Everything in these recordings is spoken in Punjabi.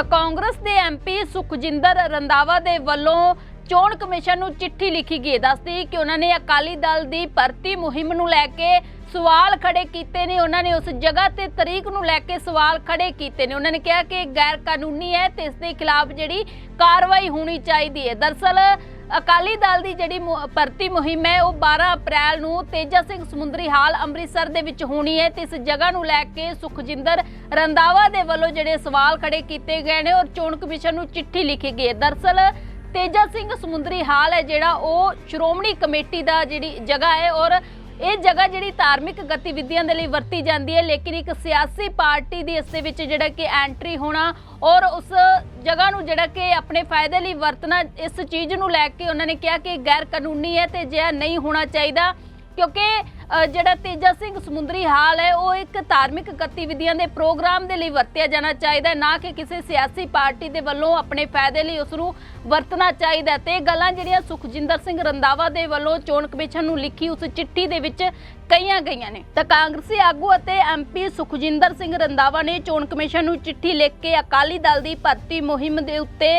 ਤਾਂ ਕਾਂਗਰਸ ਦੇ ਐਮਪੀ ਸੁਖਜਿੰਦਰ ਰੰਦਾਵਾ ਦੇ ਵੱਲੋਂ ਚੋਣ ਕਮਿਸ਼ਨ ਨੂੰ ਚਿੱਠੀ ਲਿਖੀ ਗਈ। ਦੱਸਦੀ ਕਿ ਉਹਨਾਂ ਨੇ ਅਕਾਲੀ ਦਲ ਦੀ ਭਰਤੀ ਮੁਹਿੰਮ ਨੂੰ ਲੈ ਕੇ ਸਵਾਲ ਖੜੇ ਕੀਤੇ ਨੇ। ਉਹਨਾਂ ਨੇ ਉਸ ਜਗ੍ਹਾ ਤੇ ਤਰੀਕ ਨੂੰ ਲੈ ਕੇ ਸਵਾਲ ਖੜੇ ਕੀਤੇ ਨੇ। ਉਹਨਾਂ ਨੇ ਕਿਹਾ ਕਿ ਗੈਰ ਕਾਨੂੰਨੀ ਹੈ ਤੇ ਇਸ ਦੇ ਖਿਲਾਫ ਜਿਹੜੀ ਕਾਰਵਾਈ ਹੋਣੀ ਚਾਹੀਦੀ ਹੈ। ਦਰਸਲ ਅਕਾਲੀ ਦਲ ਦੀ ਜਿਹੜੀ ਮੁ- ਭਰਤੀ ਮੁਹਿੰਮ ਹੈ, ਉਹ 12 ਅਪ੍ਰੈਲ ਨੂੰ ਤੇਜਾ ਸਿੰਘ ਸਮੁੰਦਰੀ ਹਾਲ ਅੰਮ੍ਰਿਤਸਰ ਦੇ ਵਿੱਚ ਹੋਣੀ ਹੈ ਤੇ ਇਸ ਜਗ੍ਹਾ ਨੂੰ ਲੈ ਕੇ ਸੁਖਜਿੰਦਰ ਰੰਦਾਵਾ ਦੇ ਵੱਲੋਂ ਜਿਹੜੇ ਸਵਾਲ ਖੜੇ ਕੀਤੇ ਗਏ ਨੇ ਔਰ ਚੋਣ ਕਮਿਸ਼ਨ ਨੂੰ ਚਿੱਠੀ ਲਿਖੀ ਗਈ ਹੈ। ਦਰਸਲ, ਤੇਜਾ ਸਿੰਘ ਸਮੁੰਦਰੀ ਹਾਲ ਹੈ ਜਿਹੜਾ ਉਹ ਸ਼੍ਰੋਮਣੀ ਕਮੇਟੀ ਦਾ ਜਿਹੜੀ ਜਗ੍ਹਾ ਹੈ ਔਰ ਇਹ ਜਗ੍ਹਾ ਜਿਹੜੀ ਧਾਰਮਿਕ ਗਤੀਵਿਧੀਆਂ ਦੇ ਲਈ ਵਰਤੀ ਜਾਂਦੀ ਹੈ, ਲੇਕਿਨ ਇੱਕ ਸਿਆਸੀ ਪਾਰਟੀ ਦੀ ਇਸ ਦੇ ਵਿੱਚ ਜਿਹੜਾ ਕਿ ਐਂਟਰੀ ਹੋਣਾ ਔਰ ਉਸ ਜਗ੍ਹਾ ਨੂੰ ਜਿਹੜਾ ਕਿ ਆਪਣੇ ਫਾਇਦੇ ਲਈ ਵਰਤਣਾ, ਇਸ ਚੀਜ਼ ਨੂੰ ਲੈ ਕੇ ਉਹਨਾਂ ਨੇ ਕਿਹਾ ਕਿ ਗੈਰ ਕਾਨੂੰਨੀ ਹੈ ਤੇ ਜਿਹਾ ਨਹੀਂ ਹੋਣਾ ਚਾਹੀਦਾ ਕਿਉਂਕਿ ਜਿਹੜਾ ਤੇਜਾ ਸਿੰਘ ਸਮੁੰਦਰੀ ਹਾਲ ਹੈ, ਉਹ ਇੱਕ ਧਾਰਮਿਕ ਗਤੀਵਿਧੀਆਂ ਦੇ ਪ੍ਰੋਗਰਾਮ ਦੇ ਲਈ ਵਰਤਿਆ ਜਾਣਾ ਚਾਹੀਦਾ ਨਾ ਕਿ ਕਿਸੇ ਸਿਆਸੀ ਪਾਰਟੀ ਦੇ ਵੱਲੋਂ ਆਪਣੇ ਫਾਇਦੇ ਲਈ ਉਸ ਨੂੰ ਵਰਤਣਾ ਚਾਹੀਦਾ ਹੈ। ਤੇ ਇਹ ਗੱਲਾਂ ਜਿਹੜੀਆਂ ਸੁਖਜਿੰਦਰ ਸਿੰਘ ਰੰਦਾਵਾ ਦੇ ਵੱਲੋਂ ਚੋਣ ਕਮਿਸ਼ਨ ਨੂੰ ਲਿਖੀ ਉਸ ਚਿੱਠੀ ਦੇ ਵਿੱਚ ਕਈਆਂ ਗਈਆਂ ਨੇ। ਤਾਂ ਕਾਂਗਰਸੀ ਆਗੂ ਅਤੇ ਐਮਪੀ ਸੁਖਜਿੰਦਰ ਸਿੰਘ ਰੰਦਾਵਾ ਨੇ ਚੋਣ ਕਮਿਸ਼ਨ ਨੂੰ ਚਿੱਠੀ ਲਿਖ ਕੇ ਅਕਾਲੀ ਦਲ ਦੀ ਭਰਤੀ ਮੁਹਿੰਮ ਦੇ ਉੱਤੇ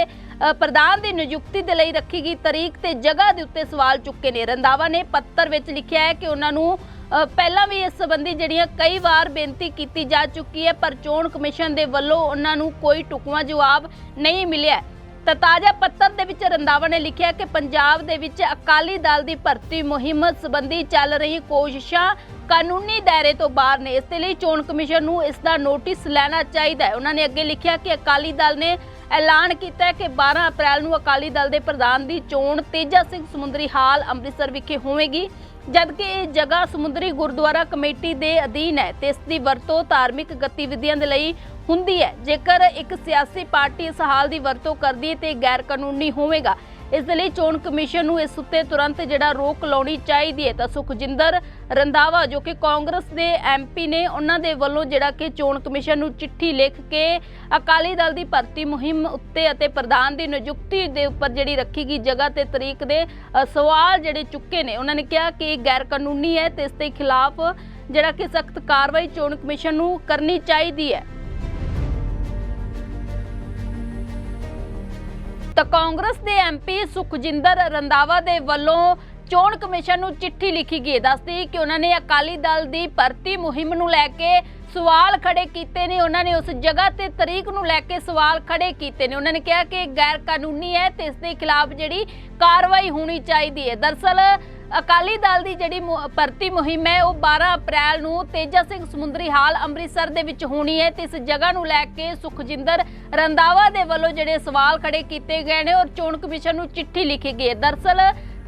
ਪ੍ਰਧਾਨ ਦੀ ਨਿਯੁਕਤੀ ਦੇ ਲਈ ਰੱਖੀ ਗਈ ਤਰੀਕ ਤੇ ਜਗ੍ਹਾ ਦੇ ਉੱਤੇ ਸਵਾਲ ਚੁੱਕੇ ਨੇ। ਰੰਦਾਵਾ ਨੇ ਪੱਤਰ ਵਿੱਚ ਲਿਖਿਆ ਹੈ ਕਿ ਉਹਨਾਂ ਨੂੰ ਪਹਿਲਾਂ ਵੀ ਇਸ ਸੰਬੰਧੀ ਜਿਹੜੀਆਂ ਕਈ ਵਾਰ ਬੇਨਤੀ ਕੀਤੀ ਜਾ ਚੁੱਕੀ ਹੈ, ਪਰ ਚੋਣ ਕਮਿਸ਼ਨ ਦੇ ਵੱਲੋਂ ਉਹਨਾਂ ਨੂੰ ਕੋਈ ਟੁਕਵਾ ਜਵਾਬ ਨਹੀਂ ਮਿਲਿਆ ਤਾਂ ਤਾਜ਼ਾ ਪੱਤਰ ਦੇ ਵਿੱਚ ਰੰਦਾਵਾ ਨੇ ਲਿਖਿਆ ਕਿ ਪੰਜਾਬ ਦੇ ਵਿੱਚ ਅਕਾਲੀ ਦਲ ਦੀ ਭਰਤੀ ਮੁਹਿੰਮ ਸੰਬੰਧੀ ਚੱਲ ਰਹੀ ਕੋਸ਼ਿਸ਼ਾਂ ਕਾਨੂੰਨੀ ਦਾਇਰੇ ਤੋਂ ਬਾਹਰ ਨੇ। ਇਸ ਲਈ ਚੋਣ ਕਮਿਸ਼ਨ ਨੂੰ ਇਸ ਦਾ ਨੋਟਿਸ ਲੈਣਾ ਚਾਹੀਦਾ ਹੈ। ਉਹਨਾਂ ਨੇ ਅੱਗੇ ਲਿਖਿਆ ਕਿ ਅਕਾਲੀ ਦਲ ਨੇ ਐਲਾਨ ਕੀਤਾ ਹੈ ਕਿ 12 ਅਪ੍ਰੈਲ ਨੂੰ ਅਕਾਲੀ ਦਲ ਦੇ ਪ੍ਰਧਾਨ ਦੀ ਚੋਣ ਤੇਜਾ ਸਿੰਘ ਸਮੁੰਦਰੀ ਹਾਲ ਅੰਮ੍ਰਿਤਸਰ ਵਿਖੇ ਹੋਵੇਗੀ, ਜਦਕਿ ਇਹ ਜਗ੍ਹਾ ਸਮੁੰਦਰੀ ਗੁਰਦੁਆਰਾ ਕਮੇਟੀ ਦੇ ਅਧੀਨ ਹੈ ਤੇ ਇਸ ਦੀ ਵਰਤੋਂ ਧਾਰਮਿਕ ਗਤੀਵਿਧੀਆਂ ਦੇ ਲਈ ਹੁੰਦੀ ਹੈ। ਜੇਕਰ ਇੱਕ ਸਿਆਸੀ ਪਾਰਟੀ ਇਸ ਹਾਲ ਦੀ ਵਰਤੋਂ ਕਰਦੀ ਹੈ ਤੇ ਗੈਰ ਕਾਨੂੰਨੀ ਹੋਵੇਗਾ। ਇਸ ਦੇ ਲਈ ਚੋਣ ਕਮਿਸ਼ਨ ਨੂੰ ਇਸ ਉੱਤੇ ਤੁਰੰਤ ਜਿਹੜਾ ਰੋਕ ਲਾਉਣੀ ਚਾਹੀਦੀ ਹੈ। ਤਾਂ ਸੁਖਜਿੰਦਰ ਰੰਧਾਵਾ, ਜੋ ਕਿ ਕਾਂਗਰਸ ਦੇ ਐਮਪੀ ਨੇ, ਉਹਨਾਂ ਦੇ ਵੱਲੋਂ ਜਿਹੜਾ ਕਿ ਚੋਣ ਕਮਿਸ਼ਨ ਨੂੰ ਚਿੱਠੀ ਲਿਖ ਕੇ ਅਕਾਲੀ ਦਲ ਦੀ ਭਰਤੀ ਮੁਹਿੰਮ ਉੱਤੇ ਅਤੇ ਪ੍ਰਧਾਨ ਦੀ ਨਿਯੁਕਤੀ ਦੇ ਉੱਪਰ ਜਿਹੜੀ ਰੱਖੀ ਗਈ ਜਗ੍ਹਾ ਤੇ ਤਰੀਕ ਦੇ ਸਵਾਲ ਜਿਹੜੇ ਚੁੱਕੇ ਨੇ, ਉਹਨਾਂ ਨੇ ਕਿਹਾ ਕਿ ਇਹ ਗੈਰ ਕਾਨੂੰਨੀ ਹੈ ਤੇ ਇਸ ਦੇ ਖਿਲਾਫ ਜਿਹੜਾ ਕਿ ਸਖਤ ਕਾਰਵਾਈ ਚੋਣ ਕਮਿਸ਼ਨ ਨੂੰ ਕਰਨੀ ਚਾਹੀਦੀ ਹੈ। ਤਾਂ ਕਾਂਗਰਸ ਦੇ ਐਮਪੀ ਸੁਖਜਿੰਦਰ ਰੰਦਾਵਾ ਦੇ ਵੱਲੋਂ ਚੋਣ ਕਮਿਸ਼ਨ ਨੂੰ ਚਿੱਠੀ ਲਿਖੀ ਗਈ। ਦੱਸਦੀ ਕਿ ਉਹਨਾਂ ਨੇ ਅਕਾਲੀ ਦਲ ਦੀ ਭਰਤੀ ਮੁਹਿੰਮ ਨੂੰ ਲੈ ਕੇ ਸਵਾਲ ਖੜੇ ਕੀਤੇ ਨੇ। ਉਹਨਾਂ ਨੇ ਉਸ ਜਗ੍ਹਾ ਤੇ ਤਰੀਕ ਨੂੰ ਲੈ ਕੇ ਸਵਾਲ ਖੜੇ ਕੀਤੇ ਨੇ। ਉਹਨਾਂ ਨੇ ਕਿਹਾ ਕਿ ਗੈਰ ਕਾਨੂੰਨੀ ਹੈ ਤੇ ਇਸ ਦੇ ਖਿਲਾਫ ਜਿਹੜੀ ਕਾਰਵਾਈ ਹੋਣੀ ਚਾਹੀਦੀ ਹੈ। ਦਰਸਲ ਅਕਾਲੀ ਦਲ ਦੀ ਜਿਹੜੀ ਮੁ- ਭਰਤੀ ਮੁਹਿੰਮ ਹੈ, ਉਹ 12 ਅਪ੍ਰੈਲ ਨੂੰ ਤੇਜਾ ਸਿੰਘ ਸਮੁੰਦਰੀ ਹਾਲ ਅੰਮ੍ਰਿਤਸਰ ਦੇ ਵਿੱਚ ਹੋਣੀ ਹੈ ਤੇ ਇਸ ਜਗ੍ਹਾ ਨੂੰ ਲੈ ਕੇ ਸੁਖਜਿੰਦਰ ਰੰਦਾਵਾ ਦੇ ਵੱਲੋਂ ਜਿਹੜੇ ਸਵਾਲ ਖੜੇ ਕੀਤੇ ਗਏ ਨੇ ਔਰ ਚੋਣ ਕਮਿਸ਼ਨ ਨੂੰ ਚਿੱਠੀ ਲਿਖੀ ਗਈ ਹੈ। ਦਰਸਲ,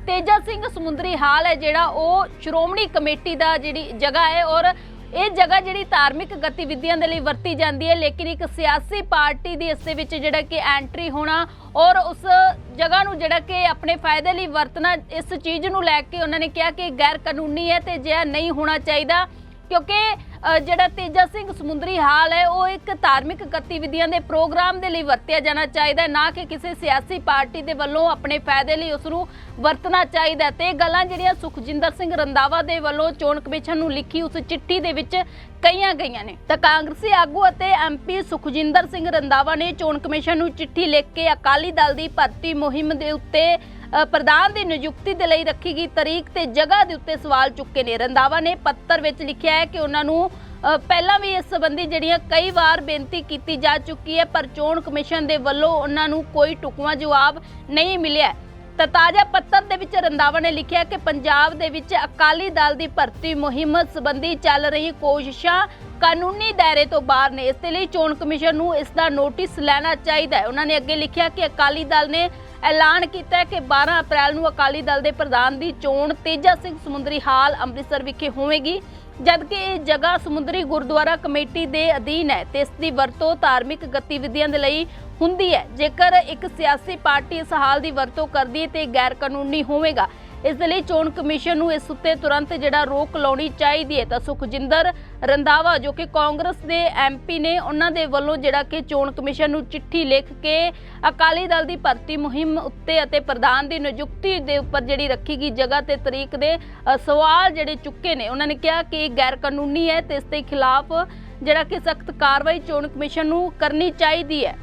ਤੇਜਾ ਸਿੰਘ ਸਮੁੰਦਰੀ ਹਾਲ ਹੈ ਜਿਹੜਾ ਉਹ ਸ਼੍ਰੋਮਣੀ ਕਮੇਟੀ ਦਾ ਜਿਹੜੀ ਜਗ੍ਹਾ ਹੈ ਔਰ ਇਹ ਜਗ੍ਹਾ ਜਿਹੜੀ ਧਾਰਮਿਕ ਗਤੀਵਿਧੀਆਂ ਦੇ ਲਈ ਵਰਤੀ ਜਾਂਦੀ ਹੈ, ਲੇਕਿਨ ਇੱਕ ਸਿਆਸੀ ਪਾਰਟੀ ਦੀ ਇਸ ਦੇ ਵਿੱਚ ਜਿਹੜਾ ਕਿ ਐਂਟਰੀ ਹੋਣਾ ਔਰ ਉਸ ਜਗ੍ਹਾ ਨੂੰ ਜਿਹੜਾ ਕਿ ਆਪਣੇ ਫਾਇਦੇ ਲਈ ਵਰਤਣਾ, ਇਸ ਚੀਜ਼ ਨੂੰ ਲੈ ਕੇ ਉਹਨਾਂ ਨੇ ਕਿਹਾ ਕਿ ਗੈਰ ਕਾਨੂੰਨੀ ਹੈ ਤੇ ਜਿਹਾ ਨਹੀਂ ਹੋਣਾ ਚਾਹੀਦਾ ਕਿਉਂਕਿ ਜਿਹੜਾ ਤੇਜਾ ਸਿੰਘ ਸਮੁੰਦਰੀ ਹਾਲ ਹੈ, ਉਹ ਇੱਕ ਧਾਰਮਿਕ ਗਤੀਵਿਧੀਆਂ ਦੇ ਪ੍ਰੋਗਰਾਮ ਦੇ ਲਈ ਵਰਤਿਆ ਜਾਣਾ ਚਾਹੀਦਾ ਨਾ ਕਿ ਕਿਸੇ ਸਿਆਸੀ ਪਾਰਟੀ ਦੇ ਵੱਲੋਂ ਆਪਣੇ ਫਾਇਦੇ ਲਈ ਉਸ ਨੂੰ ਵਰਤਣਾ ਚਾਹੀਦਾ ਹੈ। ਤੇ ਇਹ ਗੱਲਾਂ ਜਿਹੜੀਆਂ ਸੁਖਜਿੰਦਰ ਸਿੰਘ ਰੰਦਾਵਾ ਦੇ ਵੱਲੋਂ ਚੋਣ ਕਮਿਸ਼ਨ ਨੂੰ ਲਿਖੀ ਉਸ ਚਿੱਠੀ ਦੇ ਵਿੱਚ ਕਈਆਂ ਗਈਆਂ ਨੇ। ਤਾਂ ਕਾਂਗਰਸੀ ਆਗੂ ਅਤੇ ਐਮਪੀ ਸੁਖਜਿੰਦਰ ਸਿੰਘ ਰੰਦਾਵਾ ਨੇ ਚੋਣ ਕਮਿਸ਼ਨ ਨੂੰ ਚਿੱਠੀ ਲਿਖ ਕੇ ਅਕਾਲੀ ਦਲ ਦੀ ਭਰਤੀ ਮੁਹਿੰਮ ਦੇ ਉੱਤੇ ਪ੍ਰਧਾਨ ਦੀ ਨਿਯੁਕਤੀ ਦੇ ਲਈ ਰੱਖੀ ਗਈ ਤਰੀਕ ਤੇ ਜਗ੍ਹਾ ਦੇ ਉੱਤੇ ਸਵਾਲ ਚੁੱਕੇ ਨੇ। ਰੰਦਾਵਾ ਨੇ ਪੱਤਰ ਵਿੱਚ ਲਿਖਿਆ ਹੈ ਕਿ ਉਹਨਾਂ ਨੂੰ ਪਹਿਲਾਂ ਵੀ ਇਸ ਸੰਬੰਧੀ ਜਿਹੜੀਆਂ ਕਈ ਵਾਰ ਬੇਨਤੀ ਕੀਤੀ ਜਾ ਚੁੱਕੀ ਹੈ, ਪਰ ਚੋਣ ਕਮਿਸ਼ਨ ਦੇ ਵੱਲੋਂ ਉਹਨਾਂ ਨੂੰ ਕੋਈ ਟੁਕਵਾ ਜਵਾਬ ਨਹੀਂ ਮਿਲਿਆ ਤਾਂ ਤਾਜ਼ਾ ਪੱਤਰ ਦੇ ਵਿੱਚ ਰੰਦਾਵਾ ਨੇ ਲਿਖਿਆ ਕਿ ਪੰਜਾਬ ਦੇ ਵਿੱਚ ਅਕਾਲੀ ਦਲ ਦੀ ਭਰਤੀ ਮੁਹਿੰਮ ਸੰਬੰਧੀ ਚੱਲ ਰਹੀ ਕੋਸ਼ਿਸ਼ਾਂ ਕਾਨੂੰਨੀ ਦਾਇਰੇ ਤੋਂ ਬਾਹਰ ਨੇ। ਇਸ ਲਈ ਚੋਣ ਕਮਿਸ਼ਨ ਨੂੰ ਇਸ ਦਾ ਨੋਟਿਸ ਲੈਣਾ ਚਾਹੀਦਾ ਹੈ। ਉਹਨਾਂ ਨੇ ਅੱਗੇ ਲਿਖਿਆ ਕਿ ਅਕਾਲੀ ਦਲ ਨੇ ਐਲਾਨ ਕੀਤਾ ਹੈ ਕਿ 12 ਅਪ੍ਰੈਲ ਨੂੰ ਅਕਾਲੀ ਦਲ ਦੇ ਪ੍ਰਧਾਨ ਦੀ ਚੋਣ ਤੇਜਾ ਸਿੰਘ ਸਮੁੰਦਰੀ ਹਾਲ ਅੰਮ੍ਰਿਤਸਰ ਵਿਖੇ ਹੋਵੇਗੀ, ਜਦਕਿ ਇਹ ਜਗ੍ਹਾ ਸਮੁੰਦਰੀ ਗੁਰਦੁਆਰਾ ਕਮੇਟੀ ਦੇ ਅਧੀਨ ਹੈ ਤੇ ਇਸ ਦੀ ਵਰਤੋਂ ਧਾਰਮਿਕ ਗਤੀਵਿਧੀਆਂ ਦੇ ਲਈ ਹੁੰਦੀ ਹੈ। ਜੇਕਰ ਇੱਕ ਸਿਆਸੀ ਪਾਰਟੀ ਇਸ ਹਾਲ ਦੀ ਵਰਤੋਂ ਕਰਦੀ ਹੈ ਤੇ ਗੈਰ ਕਾਨੂੰਨੀ ਹੋਵੇਗਾ ਇਸ ਦੇ ਲਈ ਚੋਣ ਕਮਿਸ਼ਨ ਨੂੰ ਇਸ ਉੱਤੇ ਤੁਰੰਤ ਜਿਹੜਾ ਰੋਕ ਲਾਉਣੀ ਚਾਹੀਦੀ ਹੈ। ਤਾਂ ਸੁਖਜਿੰਦਰ ਰੰਧਾਵਾ, ਜੋ ਕਿ ਕਾਂਗਰਸ ਦੇ ਐਮਪੀ ਨੇ, ਉਹਨਾਂ ਦੇ ਵੱਲੋਂ ਜਿਹੜਾ ਕਿ ਚੋਣ ਕਮਿਸ਼ਨ ਨੂੰ ਚਿੱਠੀ ਲਿਖ ਕੇ ਅਕਾਲੀ ਦਲ ਦੀ ਭਰਤੀ ਮੁਹਿੰਮ ਉੱਤੇ ਅਤੇ ਪ੍ਰਧਾਨ ਦੀ ਨਿਯੁਕਤੀ ਦੇ ਉੱਪਰ ਜਿਹੜੀ ਰੱਖੀ ਗਈ ਜਗ੍ਹਾ ਤੇ ਤਰੀਕ ਦੇ ਸਵਾਲ ਜਿਹੜੇ ਚੁੱਕੇ ਨੇ, ਉਹਨਾਂ ਨੇ ਕਿਹਾ ਕਿ ਇਹ ਗੈਰ ਕਾਨੂੰਨੀ ਹੈ ਤੇ ਇਸ ਦੇ ਖਿਲਾਫ ਜਿਹੜਾ ਕਿ ਸਖਤ ਕਾਰਵਾਈ ਚੋਣ ਕਮਿਸ਼ਨ ਨੂੰ ਕਰਨੀ ਚਾਹੀਦੀ ਹੈ।